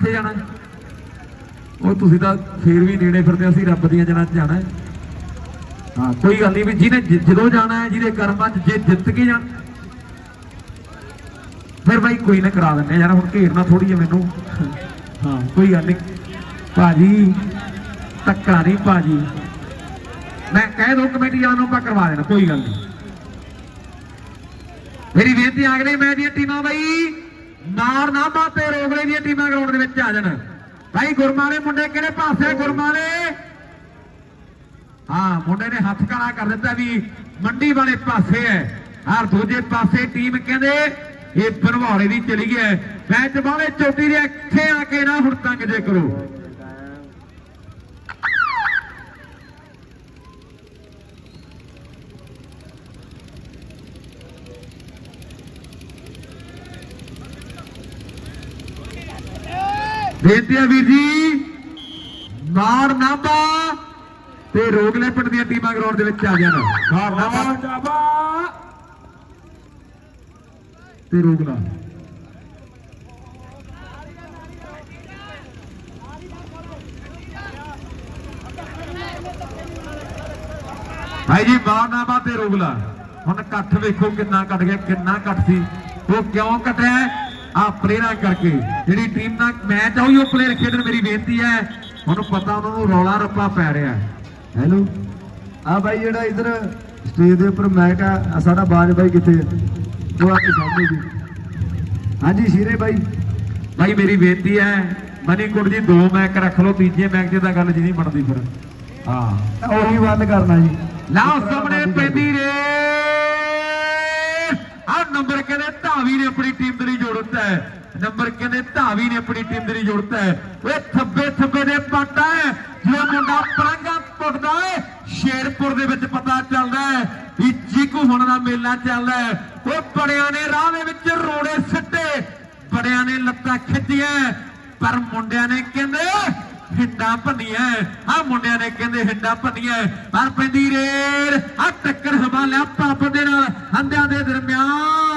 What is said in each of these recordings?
ਕਿੱਥੇ ਜਾਣਾ ਉਹ ਤੁਸੀਂ ਤਾਂ ਫੇਰ ਵੀ ਨੇੜੇ ਫਿਰਦੇ ਹੋ, ਅਸੀਂ ਰੱਬ ਦੀਆਂ ਜਨਾਂ 'ਚ ਜਾਣਾ ਹਾਂ। ਕੋਈ ਗੱਲ ਨਹੀਂ ਵੀ ਜਿਹਨੇ ਜਦੋਂ ਜਾਣਾ ਹੈ ਜਿਹਦੇ ਕਰਮਾਂ 'ਚ ਜੇ ਜਿੱਤ ਕੇ ਜਾਣ। ਫਿਰ ਬਾਈ ਕੋਈ ਨਾ ਕਰਾ ਦਿੰਦੇ ਯਾਰ ਹੁਣ ਘੇਰਨਾ ਥੋੜੀ ਜਿਹੀ ਮੈਨੂੰ। ਹਾਂ ਕੋਈ ਗੱਲ ਨਹੀਂ। ਭਾਜੀ ਧੱਕਾ ਨਹੀਂ ਭਾਜੀ। ਮੈਂ ਕਹਿ ਦੋ ਕਮੇਟੀ ਵਾਲਿਆਂ ਨੂੰ ਆਪਾਂ ਕਰਵਾ ਦੇਣਾ ਕੋਈ ਗੱਲ ਨਹੀਂ। ਮੇਰੀ ਬੇਨਤੀ ਅਗਲੇ ਮੈਚ ਦੀਆਂ ਟੀਮਾਂ ਬਾਈ। ਨਾਰ ਤੇ ਰੋਗਲੇ ਦੀਆਂ ਟੀਮਾਂ ਗਰਾਊਂਡ ਦੇ ਵਿੱਚ ਆ ਜਾਣ। ਭਾਈ ਗੁਰਮਾਲੇ ਮੁੰਡੇ ਕਿਹੜੇ ਪਾਸੇ ਗੁਰਮਾਲੇ? ਹਾਂ, ਮੁੰਡੇ ਨੇ ਹੱਥ ਕਾਲਾ ਕਰ ਦਿੱਤਾ ਵੀ ਮੰਡੀ ਵਾਲੇ ਪਾਸੇ ਹੈ। ਹਰ ਦੂਜੇ ਪਾਸੇ ਟੀਮ ਕਹਿੰਦੇ ਇਹ ਬਨਵਾੜੇ ਦੀ ਚਲੀ ਗਿਆ ਮੈਚ ਵਾਲੇ ਚੋਟੀ ਦੇ ਇੱਥੇ ਆ ਕੇ ਨਾ ਹੁਣ ਤੰਗ ਜੇ ਕਰੋ। ਬੇਨਤੀ ਹੈ ਵੀਰ ਜੀ ਨਾਰ ਨਾਭਾ ਤੇ ਰੋਗਲੇ ਪਿੰਡ ਦੀਆਂ ਟੀਮਾਂ ਗਰਾਊਂਡ ਦੇ ਵਿੱਚ ਆ ਜਾਣ ਨਾਰ ਨਾਭਾ ਤੇ ਰੋਗਲਾ। ਭਾਈ ਜੀ ਬਾਰਨਾਮਾ ਤੇ ਰੋਗਲਾ। ਹੁਣ ਇਕੱਠ ਵੇਖੋ ਕਿੰਨਾ ਘਟ ਗਿਆ ਕਿੰਨਾ ਘਟ ਸੀ। ਉਹ ਕਿਉਂ ਘਟਿਆ? ਆ ਪਲੇਅਰਾਂ ਕਰਕੇ ਜਿਹੜੀ ਟੀਮ ਨਾਲ ਮੈਚ ਆ ਉਹੀ ਪਲੇਅਰ ਖੇਡਣ ਮੇਰੀ ਬੇਨਤੀ ਹੈ। ਉਹਨੂੰ ਪਤਾ ਉਹਨਾਂ ਨੂੰ ਰੌਲਾ ਰੱਪਾ ਪੈ ਰਿਹਾ ਹੈਲੋ? ਆ ਬਾਈ ਜਿਹੜਾ ਇਧਰ ਸਟੇਜ ਦੇ ਉੱਪਰ ਮੈਕ ਆ ਸਾਡਾ ਬਾਜ ਬਾਈ ਕਿੱਥੇ? ਉਹ ਆ ਕੇ ਸਾਹਮਣੇ ਜੀ। ਹਾਂਜੀ ਸ਼ੀਰੇ ਬਾਈ। ਭਾਈ ਮੇਰੀ ਬੇਨਤੀ ਹੈ ਮਨੀਕੁੜ ਜੀ ਦੋ ਮੈਚ ਰੱਖ ਲਓ ਤੀਜੇ ਮੈਚ 'ਚ ਤਾਂ ਗੱਲ ਜੀ ਨਹੀਂ ਬਣਦੀ ਫਿਰ। ਹਾਂ ਉਹੀ ਬੰਦ ਕਰਨਾ ਜੀ। ਲਾਓ ਸਾਹਮਣੇ ਪੈਂਦੀ ਰੇ ਆ ਨੰਬਰ ਕਹਿੰਦੇ ਧਾਵੀ ਨੇ ਆਪਣੀ ਟੀਮ ਦੇ ਲਈ ਜੋੜਤ ਹੈ ਨੰਬਰ ਕਹਿੰਦੇ ਧਾਵੀ ਨੇ ਆਪਣੀ ਟੀਮ ਦੇ ਲਈ ਜੋੜਤ ਹੈ ਓਏ ਥੱਬੇ ਥੱਬੇ ਦੇ ਪਾਟਾ ਹੈ ਜੋ ਮੁੰਡਾ ਪਰਾਂਗਾ ਪੁੱਟਦਾ ਹੈ ਸ਼ੇਰਪੁਰ ਦੇ ਵਿੱਚ ਪਤਾ ਚੱਲਦਾ ਹੈ ਵੀ ਚੀਕੂ ਹੁਣ ਦਾ ਮੇਲਾ ਚੱਲਦਾ ਹੈ ਓਏ ਬੜਿਆਂ ਨੇ ਰਾਹ ਦੇ ਵਿੱਚ ਰੋੜੇ ਸਿੱਟੇ ਬੜਿਆਂ ਨੇ ਲੱਤਾਂ ਖਿੱਚੀਆਂ ਪਰ ਮੁੰਡਿਆਂ ਨੇ ਕਹਿੰਦੇ ਹਿੱਡਾ ਭੰਨੀਆਂ ਆ ਮੁੰਡਿਆਂ ਨੇ ਕਹਿੰਦੇ ਹਿੱਡਾ ਭੰਨੀਆਂ ਪਰ ਪੈਂਦੀ ਰੇਰ ਆ ਟੱਕਰ ਹਵਾਲਿਆ ਪੰਪ ਦੇ ਨਾਲ ਹੰਦਿਆਂ ਦੇ ਦਰਮਿਆਨ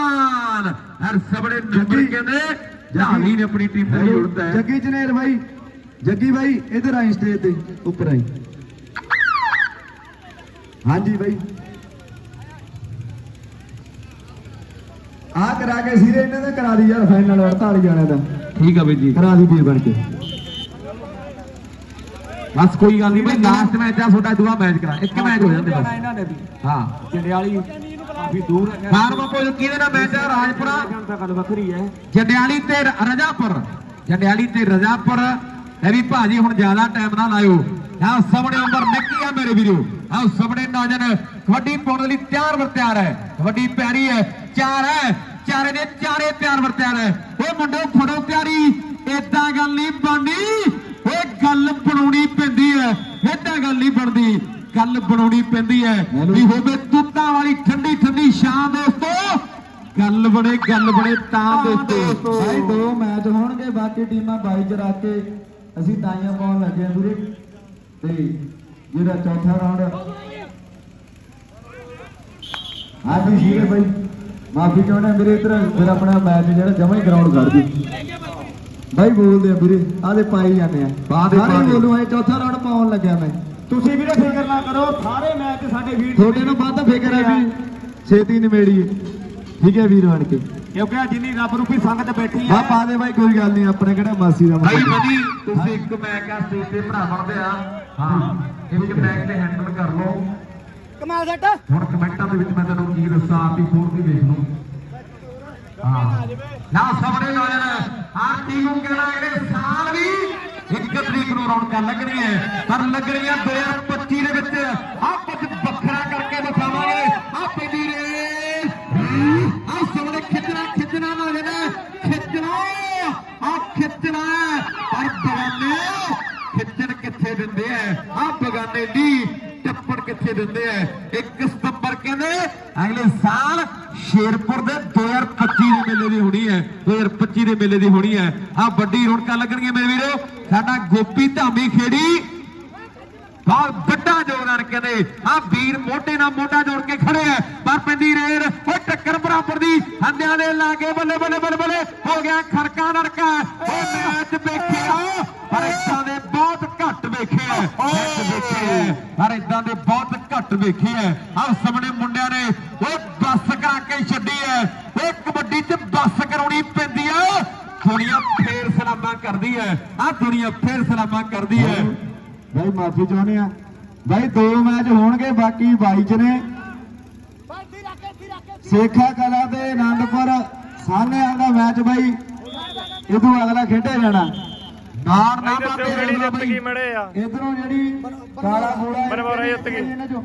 ਹਰ ਸਬੜੇ ਨੰਬਰ। ਕਹਿੰਦੇ ਝਾਲੀ ਨੇ ਆਪਣੀ ਟੀਮ ਨੂੰ ਜੋੜਦਾ ਹੈ। ਜੱਗੀ ਜਨੇਰ ਬਾਈ। ਜੱਗੀ ਬਾਈ ਇਧਰ ਆਈ ਸਟੇਜ ਤੇ ਉੱਪਰ ਆਈ। ਹਾਂਜੀ ਬਾਈ। ਆ ਕਰਾ ਕੇ ਸਿਰੇ ਇਹਨਾਂ ਦਾ ਕਰਾ ਦੀ ਯਾਰ ਫਾਈਨਲ 48 ਜਾਣਿਆਂ ਦਾ। ਠੀਕ ਆ ਬਈ ਜੀ। ਕਰਾ ਦੀ ਵੀਰ ਬਣ ਕੇ। ਬਸ ਕੋਈ ਗੱਲ ਨਹੀਂ ਬਈ ਲਾਸਟ ਮੈਚ ਆ ਤੁਹਾਡਾ ਦੂਆ ਮੈਚ ਕਰਾ। ਇੱਕ ਮੈਚ ਹੋ ਜਾਂਦੇ ਬਸ। ਹਾਂ। ਜੰਡਿਆਲੀ। ਕਾਫੀ ਦੂਰ ਹੈ। ਬਾਰ ਬਾਪੋ ਕਿਹਦੇ ਨਾਲ ਮੈਚ ਆ ਰਾਜਪੁਰਾ? ਤਾਂ ਗੱਲ ਵੱਖਰੀ ਹੈ। ਜੰਡਿਆਲੀ ਤੇ ਰ- ਰਜਾਪੁਰ। ਜੰਡਿਆਲੀ ਤੇ ਰਜਾਪੁਰ। ਇਹ ਵੀ ਭਾਜੀ ਹੁਣ ਜ਼ਿਆਦਾ ਟਾਈਮ ਨਾ ਲਾਇਓ। ਆਹ ਸਾਹਮਣੇ ਅੰਦਰ ਨਿੱਕੀ ਆ ਮੇਰੇ ਵੀਰੋ। ਆਹ ਸਾਹਮਣੇ ਨੌਜਨ ਕਬੱਡੀ ਪਾਉਣ ਦੇ ਲਈ ਤਿਆਰ ਵਰ ਤਿਆਰ ਹੈ। ਕਬੱਡੀ ਪਿਆਰੀ ਹੈ ਚਾਰ ਹੈ ਚਾਰੇ ਦੇ ਚਾਰੇ ਤਿਆਰ ਵਰ ਤਿਆਰ ਹੈ। ਓਏ ਮੁੰਡੋ ਫੜੋ ਤਿਆਰੀ। ਏਦਾਂ ਗੱਲ ਨਹੀਂ ਬਣਨੀ ਓਏ ਗੱਲ ਬਣਾਉਣੀ ਪੈਂਦੀ ਹੈ। ਏਦਾਂ ਗੱਲ ਨਹੀਂ ਬਣਦੀ। ਗੱਲ ਬਣਾਉਣੀ ਪੈਂਦੀ ਹੈ ਵੀ ਹੋਵੇ ਤੁੱਤਾਂ ਵਾਲੀ ਠੰਡੀ ਠੰਡੀ ਸ਼ਾਮ ਦੋਸਤੋ। ਗੱਲ ਬਣੇ ਗੱਲ ਬਣੇ ਤਾਂ ਦੋਸਤੋ। ਭਾਈ ਦੋ ਮੈਚ ਹੋਣਗੇ ਬਾਕੀ ਟੀਮਾਂ ਬਾਈ ਰੱਖ ਕੇ ਅਸੀਂ ਤਾਈਆਂ ਪਾਉਣ ਲੱਗੇ ਆ ਵੀਰੇ। ਤੇ ਜਿਹੜਾ ਚੌਥਾ ਰਾਉਂਡ ਹਾਂਜੀ ਸ਼ੀਰ ਭਾਈ ਮਾਫੀ ਚਾਹੁੰਦੇ ਹਾਂ ਵੀਰੇ ਇਧਰ ਫਿਰ ਆਪਣਾ ਮੈਚ ਜਿਹੜਾ ਜਮਾ ਹੀ ਗਰਾਊਂਡ ਕਰ ਦਿਓ। ਭਾਈ ਬੋਲਦੇ ਆ ਵੀਰੇ ਆਦੇ ਪਾਈ ਜਾਂਦੇ ਆ। ਦੇ, ਸਾਰੇ ਦੇ। ਬੋਲੂ ਐ ਚੌਥਾ ਰਾਉਂਡ ਪਾਉਣ ਲੱਗਿਆ ਮੈਂ। ਤੁਸੀਂ ਵੀਰੇ ਫਿਕਰ ਨਾ ਕਰੋ ਸਾਰੇ ਮੈਚ ਸਾਡੇ ਵੀਰ ਤੁਹਾਡੇ ਨੂੰ ਵੱਧ ਫਿਕਰ ਹੈ ਵੀ ਛੇਤੀ ਨਿਮੇੜੀਏ ਠੀਕ ਹੈ ਵੀਰ ਬਣ ਕੇ। ਕਿਉਂਕਿ ਆ ਜਿੰਨੀ ਰੱਬ ਰੂਪੀ ਸੰਗਤ ਬੈਠੀ ਆ ਹੈ ਪਾ ਦੇ ਭਾਈ ਕੋਈ ਗੱਲ ਨਹੀਂ ਆਪਣੇ ਕਿਹੜਾ ਮਾਸੀ ਦਾ ਭਾਈ। ਮਨੀ ਤੁਸੀਂ ਇੱਕ ਮੈਚ ਆ ਸਟੇਜ ਤੇ ਭਰਾ ਬਣਦੇ ਆ। ਹਾਂ ਇੱਕ ਮੈਚ ਤੇ ਹੈਂਡਲ ਕਰ ਲਓ। ਕਮਾਲ ਜੱਟ ਹੁਣ ਕਮੈਂਟਾਂ ਦੇ ਵਿੱਚ ਮੈਂ ਤੈਨੂੰ ਕੀ ਦੱਸਾਂ ਆਪੀ ਫੋਨ ਦੀ ਵੇਖ ਲਓ। ਹਾਂ। ਨਾ ਸਾਹਮਣੇ ਨੌਜਵਾਨ ਹਰ ਟੀਮ ਨੂੰ ਕਹਿਣਾ ਇੱਕ ਰੌਣਕਾਂ ਲੱਗਣੀਆਂ ਪਰ ਲੱਗਣੀਆਂ 2025 ਦੇ ਵਿੱਚ ਆਹ ਵੱਖਰਾ ਕਰਕੇ ਦਿਖਾਵਾਂਗੇ ਆਹ ਪੈਂਦੀ ਰੇ ਆਹ ਸਾਹਮਣੇ ਖਿੱਚਣਾ ਖਿੱਚਣਾ ਨੌਜਵਾਨ ਖਿੱਚਣਾ, ਆਹ ਖਿੱਚਣਾ। ਪਰ ਬਗਾਨੇ, ਖਿੱਚਣ ਕਿੱਥੇ ਦਿੰਦੇ ਆ? ਆਹ ਬਗਾਨੇ ਦੀ ਟੱਪੜ ਕਿੱਥੇ ਦਿੰਦੇ ਆ? 1 ਸਤੰਬਰ ਕਹਿੰਦੇ, ਅਗਲੇ ਸਾਲ ਸ਼ੇਰਪੁਰ ਦੇ 2025 ਦੇ ਮੇਲੇ ਦੀ ਹੋਣੀ ਹੈ 2025 ਦੇ ਮੇਲੇ ਦੀ ਹੋਣੀ ਹੈ। ਆ ਵੱਡੀ ਰੌਣਕਾਂ ਲੱਗਣਗੀਆਂ ਮੇਰੇ ਵੀਰੋ। ਸਾਡਾ ਗੋਪੀ ਧਾਮੀ ਖੇੜੀ ਬਹੁਤ ਵੱਡਾ ਯੋਗਦਾਨ ਕਹਿੰਦੇ ਆ ਵੀਰ ਮੋਢੇ ਨਾਲ ਮੋਢਾ ਜੋੜ ਕੇ ਖੜੇ ਆ ਪਰ ਪੈਂਦੀ ਰੇਡ ਉਹ ਟੱਕਰ ਬਰਾਬਰ ਦੀ ਹੰਦਿਆਂ ਦੇ ਲਾਗੇ ਬੱਲੇ ਬੱਲੇ ਬੱਲੇ ਬੱਲੇ ਹੋ ਗਿਆ ਖੜਕਾ ਨੜਕਾ। ਉਹ ਮੈਚ ਵੇਖਿਆ ਪਰ ਇਦਾਂ ਦੇ ਬਹੁਤ ਘੱਟ ਵੇਖੇ ਆ ਮੈਚ ਵੇਖੇ ਪਰ ਇਦਾਂ ਦੇ ਬਹੁਤ ਘੱਟ ਵੇਖੇ ਆ ਆ ਸਾਹਮਣੇ ਮੁੰਡਿਆਂ ਨੇ ਉਹ ਬੱਸ ਉਹ ਕਬੱਡੀ 'ਚ ਬੱਸ ਕਰਾਉਣੀ ਪੈਂਦੀ ਆ। ਦੁਨੀਆ ਫੇਰ ਸਲਾਮਾਂ ਕਰਦੀ ਹੈ ਆ ਦੁਨੀਆ ਫੇਰ ਸਲਾਮਾਂ ਕਰਦੀ ਹੈ ਬਾਈ ਮਾਫੀ ਚਾਹੁੰਦੇ ਆ। ਬਾਈ ਦੋ ਮੈਚ ਹੋਣਗੇ ਬਾਕੀ 22 ਚ ਨੇ। ਸੇਖਾ ਕਲਾ ਤੇ ਆਨੰਦਪੁਰ ਸਾਹਨੇਆਂ ਦਾ ਮੈਚ ਬਾਈ। ਇਦੋਂ ਅਗਲਾ ਖੇਡਿਆ ਜਾਣਾ। ਨਾੜ ਨਾ ਇੱਧਰ ਬਾਬੇ ਜਿਹੜੀ ਜਿੱਤ ਗਈ ਮੜੇ ਆ ਇਧਰੋਂ ਜਿਹੜੀ ਕਾਲਾ ਗੋਲਾ ਬਨਵਾਰਾ ਜਿੱਤ ਗਈ। ਇਹਨਾਂ ਚੋਂ